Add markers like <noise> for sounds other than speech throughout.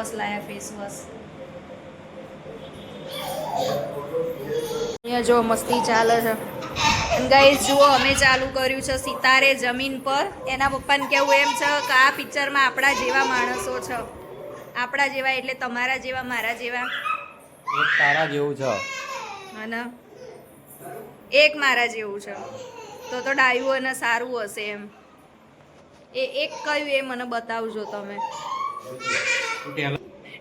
Wash લાયા face wash અહીંયા જો મસ્તી ચાલે છે. ગાઈસ જુઓ અમે ચાલુ કર્યું છે સિતારે જમીન પર. એના પપ્પાને કેવું એમ છે કે આ પિક્ચરમાં આપણા જેવા માણસો છે. આપણા જેવા એટલે તમારા જેવા મારા જેવા. એક તારા જેવું છે. અને એક મારા જેવું છે. તો તો ડાયું અને સારું હશે એમ. એ એક કયું એ મને બતાવજો તમે.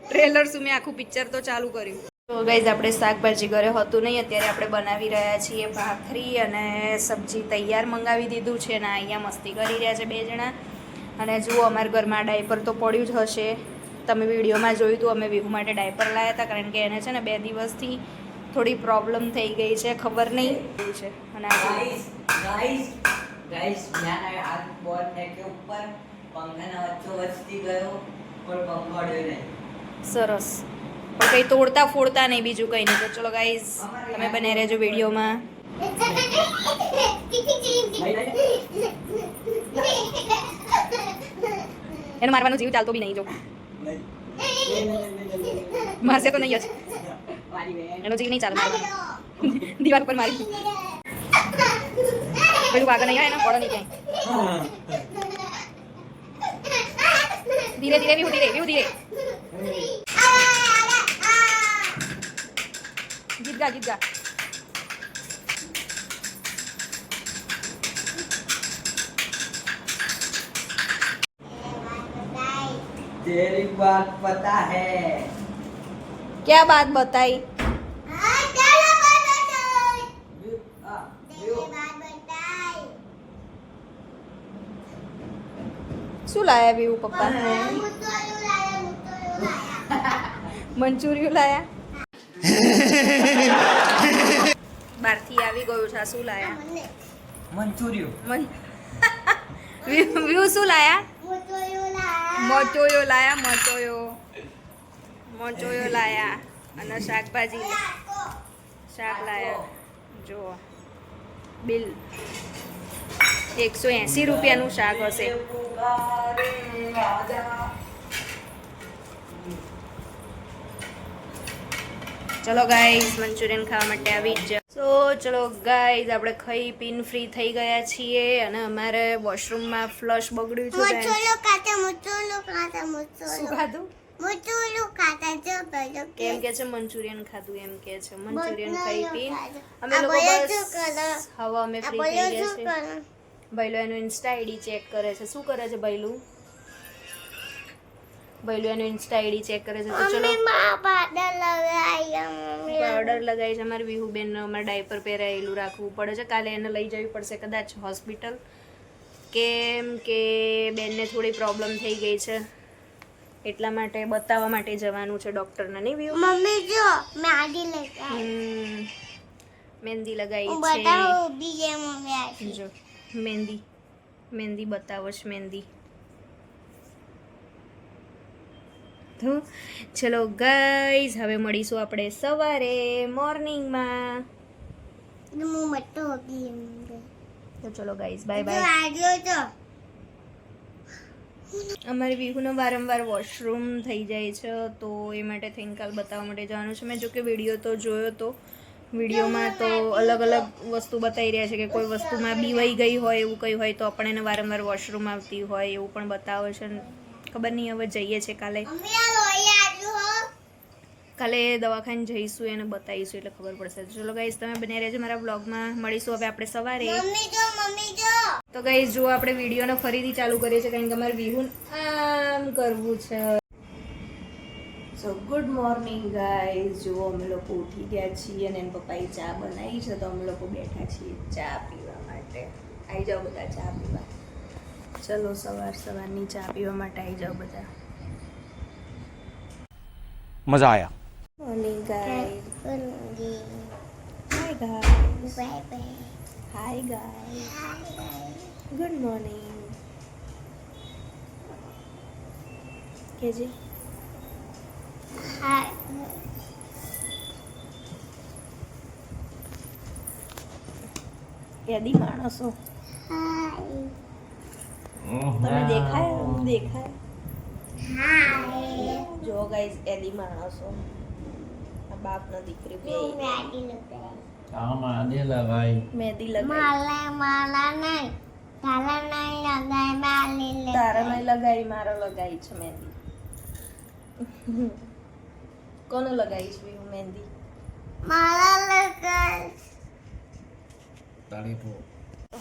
ટ્રેલર શું મેં આખું પિક્ચર તો ચાલુ કર્યું. તો ગાઈઝ આપણે શાકભાજી ઘરે હતું નહીં અત્યારે આપણે બનાવી રહ્યા છીએ ભાખરી અને સબ્જી તૈયાર મંગાવી દીધું છે ને અહીંયા મસ્તી કરી રહ્યા છે બે જણા. અને જુઓ અમારા ઘરમાં ડાયપર તો પડ્યું જ હશે. તમે વિડીયોમાં જોયું હતું અમે વિહુ માટે ડાયપર લાવ્યા હતા કારણ કે એને છે ને બે દિવસથી થોડી પ્રોબ્લેમ થઈ ગઈ છે ખબર નહીં. છે અને ઉપર સરસ. પણ કંઈ તોડતા ફોડતા નહીં બીજું કંઈ નહીં. તો ચલો ગાઈઝ તમે બને રહેજો વિડીયોમાં. એનો મારવાનો જીવ ચાલતો બી નહીં જો. મારશે તો નહીં જ. એનો જીવ નહીં ચાલતો. દીવાલ પર મારી. <laughs> પેલું આગળ નહીં આવે એના પડો નહીં ક્યાંય. <laughs> ધીરે ધીરે બી ધીરે બી ધીરે ગીત ગા ગીત ગા तेरी बात पता है क्या बात बताई શું લાયા બીવું પપ્પા? મંચુરિયું લાયા? બહારથી આવી ગયું છે શું લાયા? મંચુરિયું. વ્યૂ શું લાયા? મચોયો લાયા મચોયો. મચોયો લાયા અને શાકભાજી. શાક લાયા. જુઓ. બિલ એકસો એંસી રૂપિયાનું શાક હશે. ચલો ગાઈઝ મંચુરિયન ખાવા માટે આવી જ. સો ચલો ગાઈઝ આપણે ખાઈ પીન ફ્રી થઈ ગયા છીએ અને અમારે વોશરૂમમાં ફ્લશ બગડ્યું છે. મુચુલું ખાતા મુચુલું ખાતા શું ખાધું? મુચુલું ખાતા જો પેલો કેમ કે છે મંચુરિયન ખાધું એમ કે છે. મંચુરિયન ખાઈ પીન અમે લોકો બસ હવે અમે ફ્રી થઈ ગયા છીએ? ભૈલો એનું ઇન્સ્ટા આઈડી ચેક કરે છે. શું કરે છે ભૈલું? ભૈલું એનું ઇન્સ્ટા આઈડી ચેક કરે છે. તો ચલો. પાવડર લગાવી છે અમારી વિહુબેન અમારે ડાયપર પહેરાયેલું રાખવું પડે છે. કાલે એને લઈ જવી પડશે કદાચ હોસ્પિટલ કેમ કે બેનને થોડી પ્રોબ્લેમ થઈ ગઈ છે. એટલા માટે બતાવવા માટે જવાનું છે ડોક્ટરને નહીં વિહુ? મમ્મી જો મેં લગાવી. મહેંદી લગાવી છે. જો. મહેંદી. મહેંદી બતાવો છે મહેંદી. તો ચલો ગાઈઝ હવે મળીશું આપણે સવારે મોર્નિંગમાં તો ચલો ગાઈઝ બાય બાય અમારી વિહુનો વારંવાર વોશરૂમ થઈ જાય છે તો એ માટે થઈને કાલ બતાવવા માટે જવાનું છે. મેં જો કે વીડિયો તો જોયો તો વિડીયોમાં તો અલગ અલગ વસ્તુ બતાવી રહ્યા છે કે કોઈ વસ્તુમાં બીવાઈ ગઈ હોય એવું કંઈ હોય તો આપણે એને વારંવાર વોશરૂમ આવતી હોય એવું પણ બતાવે છે. ખબર નહીં હવે જઈએ છે કાલે. કાલે દવાખાને જઈશું એને બતાવીશું એટલે ખબર પડશે. ચલો ગાઈઝ તમે બન્યા રહેજો મારા બ્લોગમાં મળીશું હવે આપણે સવારે. તો ગાઈઝ જો આપણે વિડીયોને ફરીથી ચાલુ કરીએ છીએ કારણ કે અમારે વિહુન આમ કરવું છે. સો ગુડ મોર્નિંગ ગાઈઝ જુઓ અમે લોકો ઉઠી ગયા છીએ અને એમ પપ્પાએ ચા બનાવી છે તો અમે લોકો બેઠા છીએ ચા પીવા માટે. આવી જાઓ બધા ચા પીવા. ચલો સવાર સવારની ચા પીવા માટે આવી જાઓ બધા. મજા આયા. Morning guys hi guys bye bye hi guys good morning KG? યાદી માણસો. હાય. તમે દેખાય? હું દેખાય જો ગાઈઝ એલી માણસો. આ બાપ ના દીકરી બે. લગાઈ મારો લગાઈ માલા માલા નહીં. તારા નહીં લગાઈ માલી તારા નહીં લગાવી મારો લગાવી છે મહેંદી કોને લગાવીશ છે હું મહેંદી? મારા લગાવીશ. તાળીપો.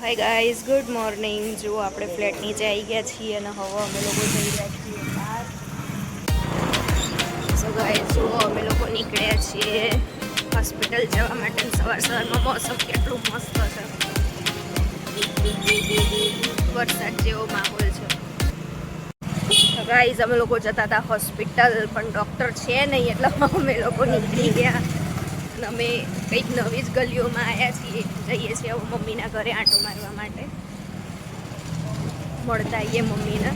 હાય ગાઈઝ ગુડ મોર્નિંગ જો આપણે ફ્લેટ નીચે આવી ગયા છીએ અને હવે અમે લોકો જઈ રહ્યા છીએ બહાર. સો ગાઈઝ જો અમે લોકો નીકળ્યા છીએ હોસ્પિટલ જવા માટે. સવાર સવારમાં મોસમ કેટલું મસ્ત છે. વરસાદ જેવો માહોલ છે ગાઈઝ અમે લોકો જતા હતા હોસ્પિટલ પણ ડૉક્ટર છે નહીં, એટલે અમે લોકો નીકળી ગયા. અને અમે કંઈક નવી જ ગલીઓમાં આવ્યા છીએ. જઈએ છીએ હવે મમ્મીના ઘરે આંટો મારવા માટે. મળતા આવીએ મમ્મીને.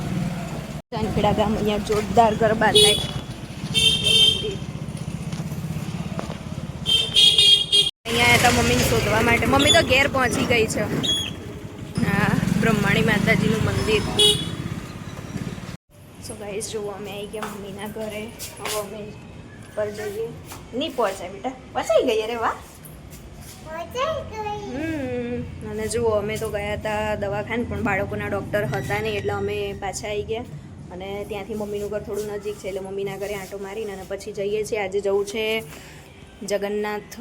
ચાંદખેડા ગામ અહીંયા જોરદાર ગરબા થાય. અહીંયા હતા મમ્મીને શોધવા માટે. મમ્મી તો ઘેર પહોંચી ગઈ છે. હા, બ્રહ્માણી માતાજીનું મંદિર. સો ગાઈઝ જુઓ અમે આવી ગયા મમ્મીના ઘરે, હવે અમે પર જઈએ. નહીં પહોંચાય બેટા. પહોંચાઈ ગઈ અરે વાહ. અને જુઓ, અમે તો ગયા હતા દવાખાને, પણ બાળકોના ડૉક્ટર હતા નહીં, એટલે અમે પાછા આવી ગયા. અને ત્યાંથી મમ્મીનું ઘર થોડું નજીક છે, એટલે મમ્મીના ઘરે આંટો મારીને અને પછી જઈએ છીએ. આજે જવું છે જગન્નાથ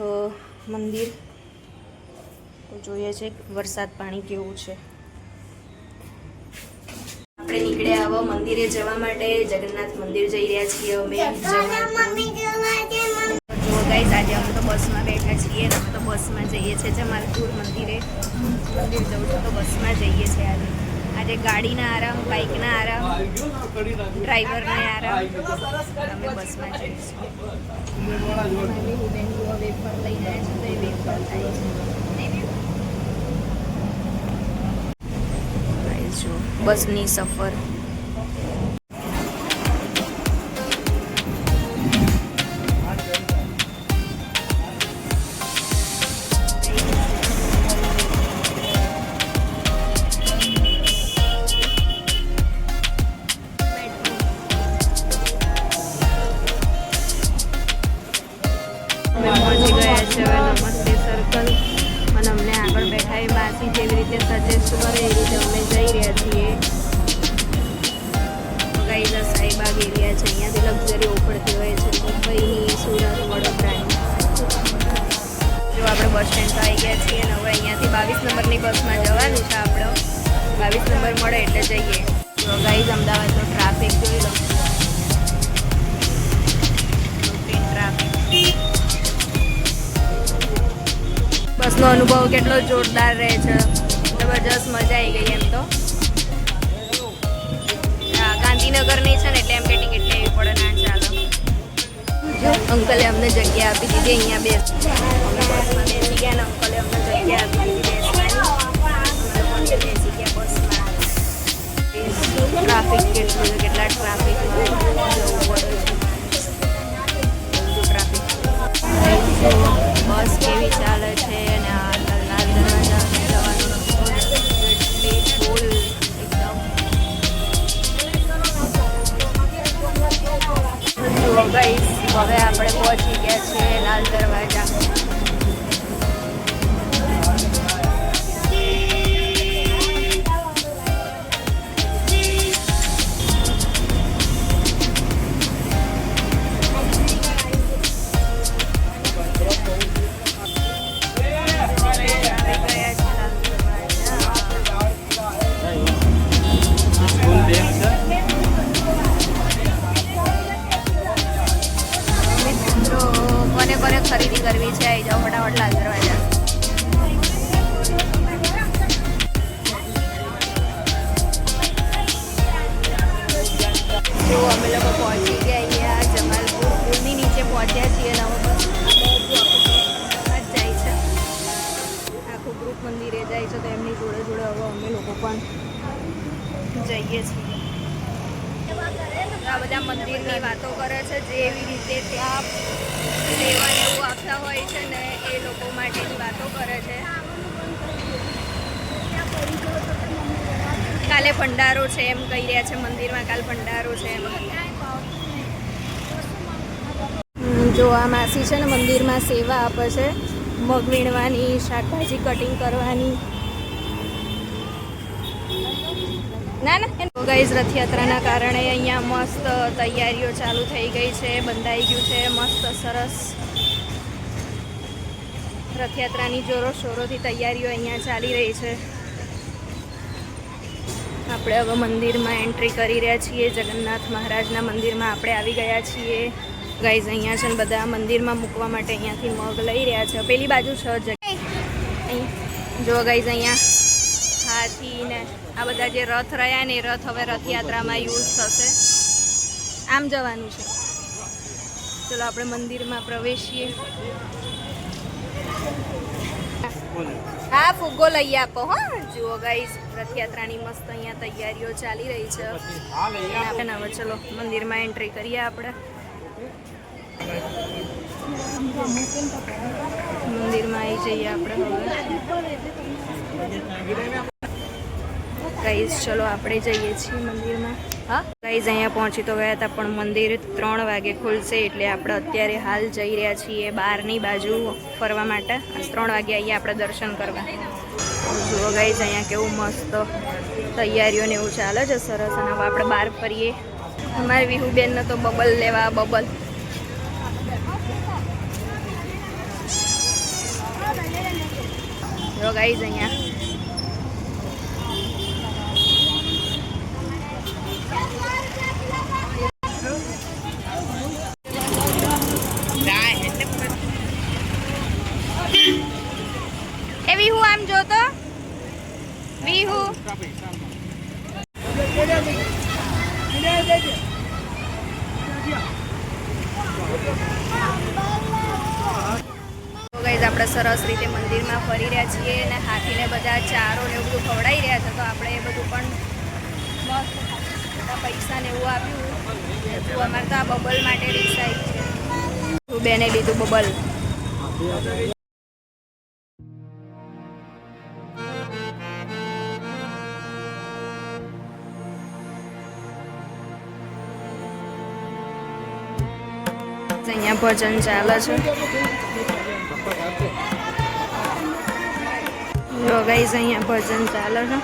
મંદિર. તો જોઈએ છે વરસાદ પાણી કેવું છે. આપણે નીકળ્યા હવે મંદિરે જવા માટે. જગન્નાથ મંદિર જઈ રહ્યા છીએ અમે. તારા જમાલપુર. મમ્મી જોવા દે મમ્મી જો ગાઈસ આજે અમે તો બસમાં બેઠા છીએ અમે તો બસમાં જઈએ છીએ. જમાલપુર મંદિરે મંદિર જવું છે તો બસમાં જઈએ છીએ આજે. આજે ગાડીના આરામ બાઇકના આરામ ડ્રાઈવરને આરામ. અમે બસમાં જઈએ છીએ. જુઓ વેફર લઈ જાય છે તો એ વેફર થાય છે નહીં બેન? Guys, જો બસની સફર. પહોંચી ગયા છે આગળ બેઠા એ માસી જેવી રીતે સજેસ્ટ કરે એ રીતે અમે જઈ રહ્યા છીએ. ગાઈઝા સાઈબાગ એરિયા છે, અહીંયાથી લક્ઝરી ઉપડતી હોય છે મુંબઈની સુરત વડોદરાની જો આપણે બસ સ્ટેન્ડ તો આવી ગયા છીએ અને હવે અહીંયાથી બાવીસ નંબરની બસમાં જવાનું છે આપણે. બાવીસ નંબર મળે એટલે જઈએ. જો ગાઈઝ અમદાવાદનો ટ્રાફિક જોઈ લો. ટ્રાફિક બસનો અનુભવ કેટલો જોરદાર રહે છે. જબરજસ્ત મજા આવી ગઈ એમ તો. ગાંધીનગરની છે ને એટલે એમ કે ટિકિટ લેવી પડે ના ચાલો. અંકલે અમને જગ્યા આપી દીધી, અહીંયા બે અમે બસમાં બેસી ગયા ને અંકલે અમને જગ્યા આપી દીધી બેસી ગયા ટ્રાફિક કેટલું કેટલા છે ટ્રાફિક બસ કેવી ચાલે છે? ગાઈસ હવે આપણે પહોંચી ગયા છીએ લાલ દરવાજા. જઈએ છીએ. આ બધા મંદિરની વાતો કરે છે જે એવી રીતે ત્યાં ને એવું આપતા હોય છે ને એ લોકો માટેની વાતો કરે છે. કાલે ભંડારો છે એમ કહી રહ્યા છે મંદિરમાં, કાલ ભંડારો છે એમ. જો આ માસી છે ને મંદિરમાં સેવા આપે છે. મગ વીણવાની, શાકભાજી કટિંગ કરવાની. ના ના ગાઈઝ રથયાત્રાના કારણે અહીંયા મસ્ત તૈયારીઓ ચાલુ થઈ ગઈ છે, બંધાઈ ગયું છે, મસ્ત સરસ રથયાત્રાની જોરો શોરોથી તૈયારીઓ અહીંયા ચાલી રહી છે. આપણે હવે મંદિરમાં એન્ટ્રી કરી રહ્યા છીએ, જગન્નાથ મહારાજના મંદિરમાં આપણે આવી ગયા છીએ. ગાઈઝ અહીંયા છે ને બધા મંદિરમાં મૂકવા માટે અહીંયાથી મગ લઈ રહ્યા છે. પેલી બાજુ છ જગ્યા જો ગાઈઝ અહીંયા. ને આ બધા જે રથ રહ્યા ને એ રથ હવે રથયાત્રામાં યુઝ થશે. આમ જવાનું છે. ચલો આપણે મંદિરમાં પ્રવેશીએ. હા, ફુગ્ગો લઈ આપો, હો. જુઓ ગાઈઝ રથયાત્રાની મસ્ત અહીંયા તૈયારીઓ ચાલી રહી છે. આપણે હવે ચલો, મંદિરમાં એન્ટ્રી કરીએ આપણે. મંદિરમાં આવી જઈએ આપણે હવે. ગાઈઝ ચલો આપણે જઈએ છીએ મંદિરમાં. હા? ગાઈઝ અહીંયા પહોંચી તો ગયા હતા પણ મંદિર ત્રણ વાગે ખુલશે એટલે આપણે અત્યારે હાલ જઈ રહ્યા છીએ બહારની બાજુ ફરવા માટે. ત્રણ વાગે અહીંયા આપણે દર્શન કરવા. જુઓ ગાઈઝ અહીંયા કેવું મસ્ત તૈયારીઓ ને એવું ચાલે છે સરસ. અને હવે આપણે બહાર ફરીએ. અમારી વિહુબેનને તો બબલ લેવા બબલ. જો ગાઈઝ અહીંયા એ વિહુ આમ જો તો આપણે સરસ રીતે મંદિરમાં ફરી રહ્યા છીએ અને હાથીને બધા ચારો ને એવું બધું ખવડાવી રહ્યા છે, તો આપણે એ બધું પણ મસ્ત પૈસા ને એવું આપ્યું. અમારે તો આ બબલ માટે રિક્ષા છે. બેને લીધું બબલ. ભજન ચાલે છે. ગાઈઝ અહીંયા ભજન ચાલે છે.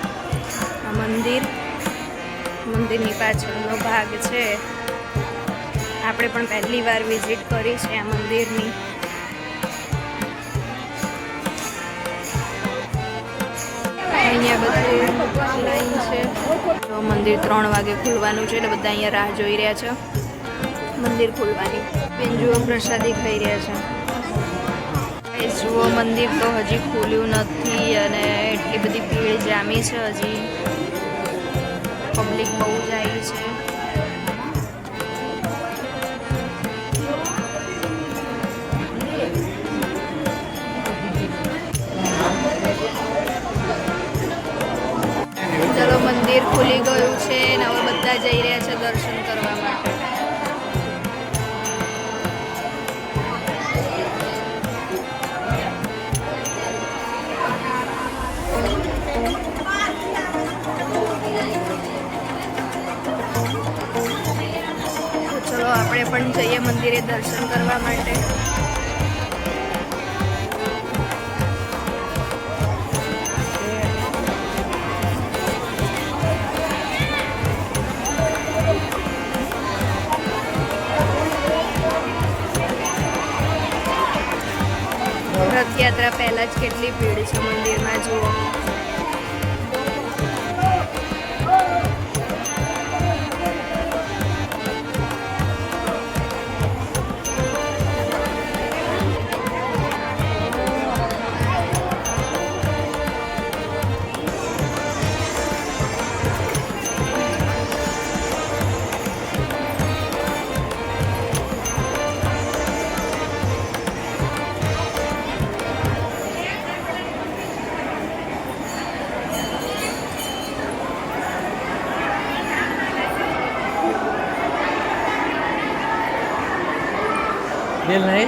આ મંદિર. મંદિરની પાછળનો ભાગ છે. આપણે પણ પહેલી વાર વિઝિટ કરી છે આ મંદિરની. અહીંયા બધું લાઈન છે. મંદિર ત્રણ વાગે ખુલવાનું છે એટલે બધા અહીંયા રાહ જોઈ રહ્યા છે. મંદિર ખુલવાની. બેન જુઓ પ્રસાદી ખાઈ રહ્યા છે. જુઓ, મંદિર તો હજી ખુલ્યું નથી અને એટલી બધી ભીડ જામી છે હજી. પબ્લિક બહુ જાય છે. ચલો, મંદિર ખુલી ગયું છે ને હવે બધા જઈ રહ્યા છે દર્શન પણ જઈએ મંદિરે દર્શન કરવા માટે. રથયાત્રા પહેલાં જ કેટલી ભીડ છે મંદિરમાં જુઓ. Bill này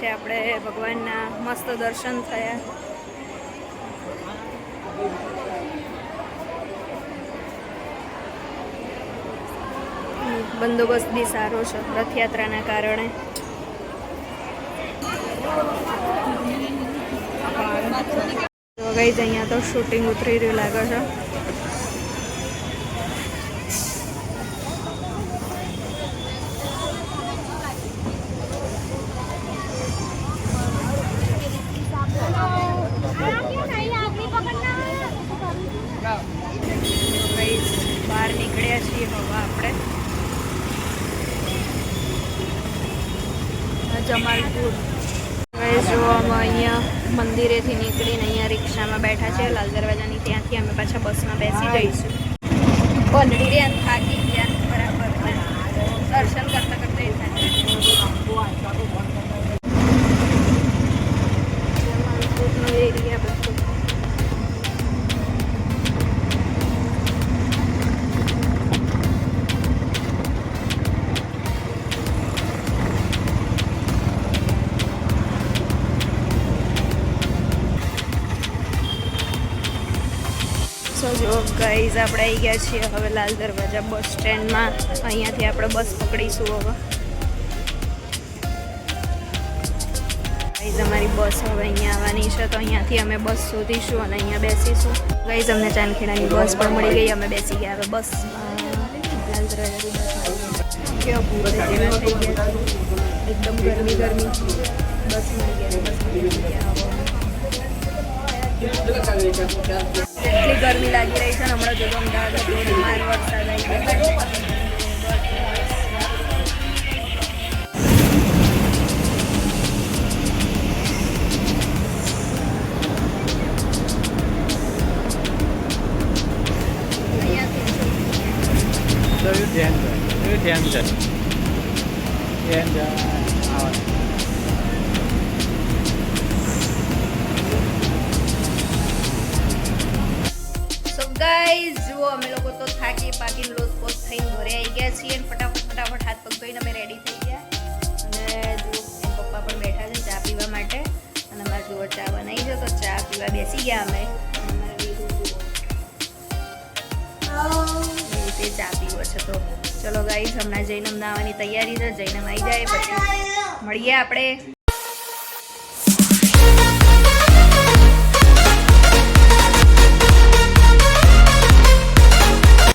છે આપણે ભગવાનના મસ્ત દર્શન થયા. બંદોબસ્ત બી સારો છે, રથયાત્રાના કારણે. અહીંયા તો શૂટિંગ ઉતરી રહ્યું લાગે છે ગાઈસ બહાર નીકળ્યા છીએ હવે આપણે આ જમાલપુર. જો અમે અહીંયા મંદિરેથી નીકળીને અહીંયા રિક્ષામાં બેઠા છે. લાલ દરવાજાની ત્યાંથી અમે પાછા બસમાં બેસી જઈશું. પંડી રે થાકી ગયા. બરાબર. દર્શન કરતા કરતા એ થાય. એરિયા ગાઈઝ આપણે આવી ગયા છીએ હવે લાલ દરવાજા બસ સ્ટેન્ડમાં. અહીંયાથી આપણે બસ પકડીશું હવે. ગાઈઝ અમારી બસ હવે અહીંયા આવવાની છે તો અહીંયાથી અમે બસ શોધીશું અને અહીંયા બેસીશું. ગાઈઝ અમને ચાંદખેડાની બસ પણ મળી ગઈ અમે બેસી ગયા હવે બસ લાલ છે એકદમ ગરમી ગરમી બસ મળી ગયા? બસ મળી ગયા એટલી ગરમી લાગી રહી છે હમણાં જોજો અમદાવાદ ધોધમાર વરસાદ આવી ગયો. તો ધ્યાન ધ્યાન ધ્યાન ગાઈઝ, જુઓ, અમે લોકો તો થાકી પાકીને લોસપોસ થઈને ઘરે આવી ગયા છીએ અને ફટાફટ ફટાફટ હાથ પગ ધોઈને અમે રેડી થઈ ગયા. અને જુઓ પપ્પા પણ બેઠા છે ચા પીવા માટે. અને અમારે જુઓ, ચા બનાવી છે, તો ચા પીવા બેસી ગયા અમે. રીતે ચા પીવો છે તો. ચલો ગાઈઝ, હમણાં જઈને નાવાની તૈયારી છે જઈને આવી જાય, પછી મળીએ આપણે.